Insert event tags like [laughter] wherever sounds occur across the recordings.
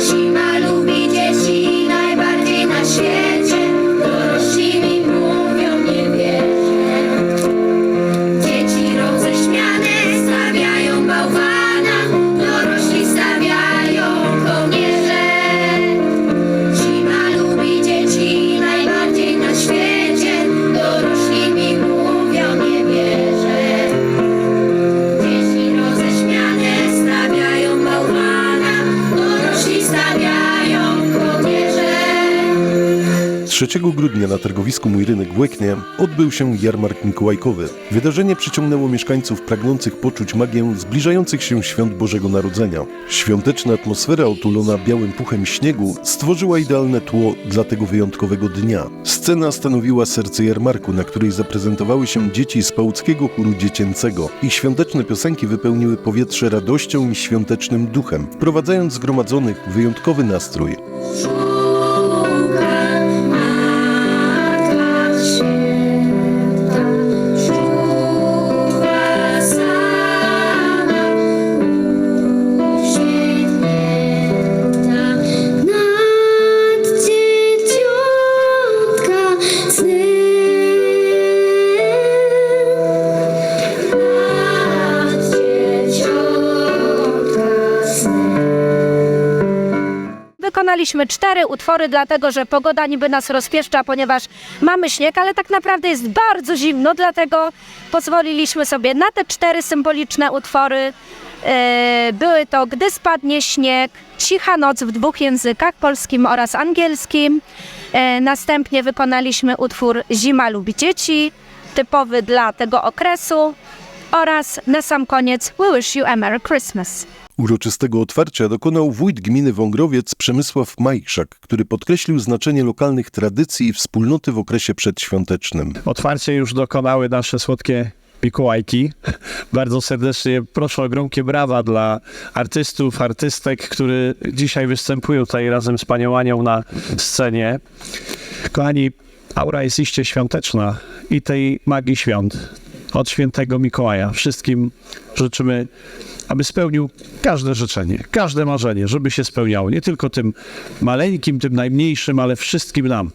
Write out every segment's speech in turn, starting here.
Zima 3 grudnia na targowisku Mój Rynek w Łeknie odbył się jarmark mikołajkowy. Wydarzenie przyciągnęło mieszkańców pragnących poczuć magię zbliżających się świąt Bożego Narodzenia. Świąteczna atmosfera otulona białym puchem śniegu stworzyła idealne tło dla tego wyjątkowego dnia. Scena stanowiła serce jarmarku, na której zaprezentowały się dzieci z Pałuckiego Chóru Dziecięcego. Ich świąteczne piosenki wypełniły powietrze radością i świątecznym duchem, wprowadzając zgromadzonych w wyjątkowy nastrój. Wykonaliśmy cztery utwory, dlatego że pogoda niby nas rozpieszcza, ponieważ mamy śnieg, ale tak naprawdę jest bardzo zimno, dlatego pozwoliliśmy sobie na te cztery symboliczne utwory. E, Były to Gdy spadnie śnieg, Cicha noc w dwóch językach, polskim oraz angielskim. E, Następnie wykonaliśmy utwór Zima lubi dzieci, typowy dla tego okresu. Oraz na sam koniec We Wish You a Merry Christmas. Uroczystego otwarcia dokonał wójt gminy Wągrowiec Przemysław Majchrzak, który podkreślił znaczenie lokalnych tradycji i wspólnoty w okresie przedświątecznym. Otwarcie już dokonały nasze słodkie Mikołajki. [laughs] Bardzo serdecznie proszę o gromkie brawa dla artystów, artystek, które dzisiaj występują tutaj razem z panią Anią na scenie. Kochani, aura jest iście świąteczna i tej magii świąt. Od świętego Mikołaja. Wszystkim życzymy, aby spełnił każde życzenie, każde marzenie, żeby się spełniało. Nie tylko tym maleńkim, tym najmniejszym, ale wszystkim nam.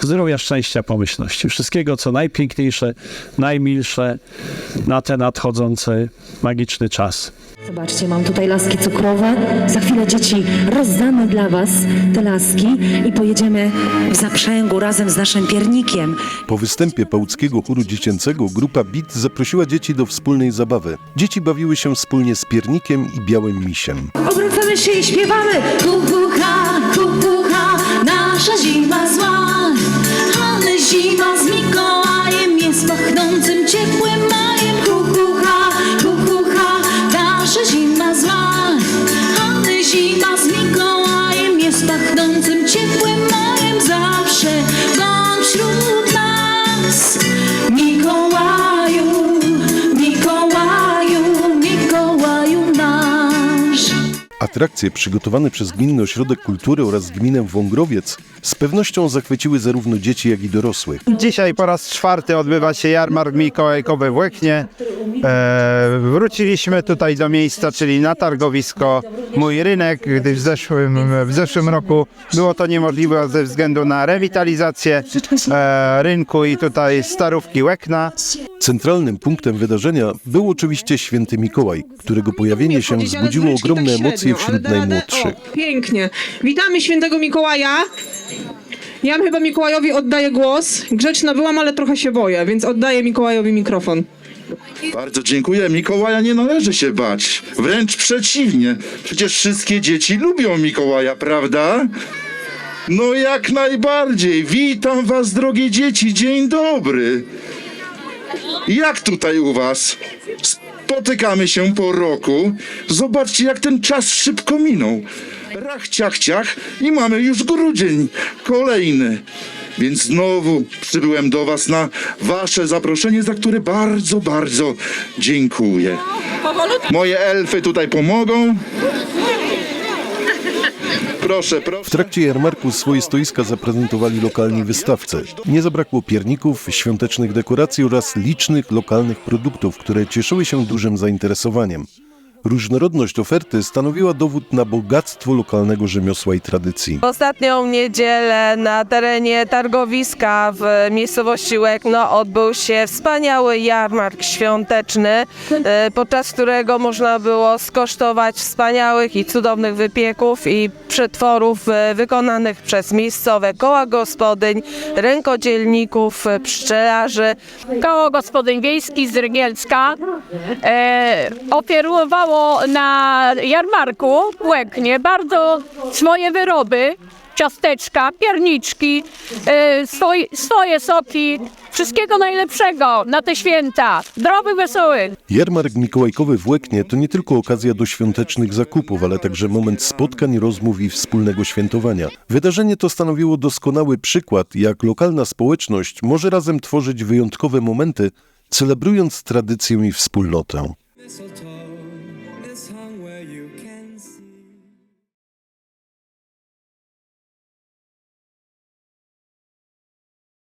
Zdrowia, szczęścia, pomyślności. Wszystkiego, co najpiękniejsze, najmilsze na ten nadchodzący magiczny czas. Zobaczcie, mam tutaj laski cukrowe. Za chwilę dzieci rozdamy dla Was te laski i pojedziemy w zaprzęgu razem z naszym piernikiem. Po występie Pałuckiego Chóru Dziecięcego grupa BIT zaprosiła dzieci do wspólnej zabawy. Dzieci bawiły się wspólnie z piernikiem i białym misiem. Obracamy się i śpiewamy. Kukucha, kukucha, nasza zima ale zima Atrakcje przygotowane przez Gminny Ośrodek Kultury oraz Gminę Wągrowiec z pewnością zachwyciły zarówno dzieci, jak i dorosłych. Dzisiaj po raz czwarty odbywa się jarmark mikołajkowy w Łeknie. E, wróciliśmy tutaj do miejsca, czyli na targowisko Mój Rynek, gdy w zeszłym, w zeszłym roku było to niemożliwe ze względu na rewitalizację e, rynku i tutaj starówki Łekna. Centralnym punktem wydarzenia był oczywiście święty Mikołaj, którego pojawienie się wzbudziło ogromne emocje wśród najmłodszych. O, pięknie. Witamy świętego Mikołaja. Ja chyba Mikołajowi oddaję głos. Grzeczna byłam, ale trochę się boję, więc oddaję Mikołajowi mikrofon. Bardzo dziękuję. Mikołaja nie należy się bać. Wręcz przeciwnie. Przecież wszystkie dzieci lubią Mikołaja, prawda? No jak najbardziej. Witam was, drogie dzieci. Dzień dobry. Jak tutaj u was? Spotykamy się po roku. Zobaczcie, jak ten czas szybko minął. Rach, ciach, ciach i mamy już grudzień. Kolejny. Więc znowu przybyłem do was na wasze zaproszenie, za które bardzo, bardzo dziękuję. Moje elfy tutaj pomogą. Proszę, proszę. W trakcie jarmarku swoje stoiska zaprezentowali lokalni wystawcy. Nie zabrakło pierników, świątecznych dekoracji oraz licznych lokalnych produktów, które cieszyły się dużym zainteresowaniem. Różnorodność oferty stanowiła dowód na bogactwo lokalnego rzemiosła i tradycji. W ostatnią niedzielę na terenie targowiska w miejscowości Łekno odbył się wspaniały jarmark świąteczny, e, podczas którego można było skosztować wspaniałych i cudownych wypieków i przetworów e, wykonanych przez miejscowe koła gospodyń, rękodzielników, pszczelarzy. Koło Gospodyń Wiejskich z Rygielska e, oferowało na jarmarku w Łeknie bardzo swoje wyroby, ciasteczka, pierniczki, e, swoj, swoje soki, wszystkiego najlepszego na te święta. Zdrowych, wesołych! Jarmark Mikołajkowy w Łeknie to nie tylko okazja do świątecznych zakupów, ale także moment spotkań, rozmów i wspólnego świętowania. Wydarzenie to stanowiło doskonały przykład, jak lokalna społeczność może razem tworzyć wyjątkowe momenty, celebrując tradycję i wspólnotę.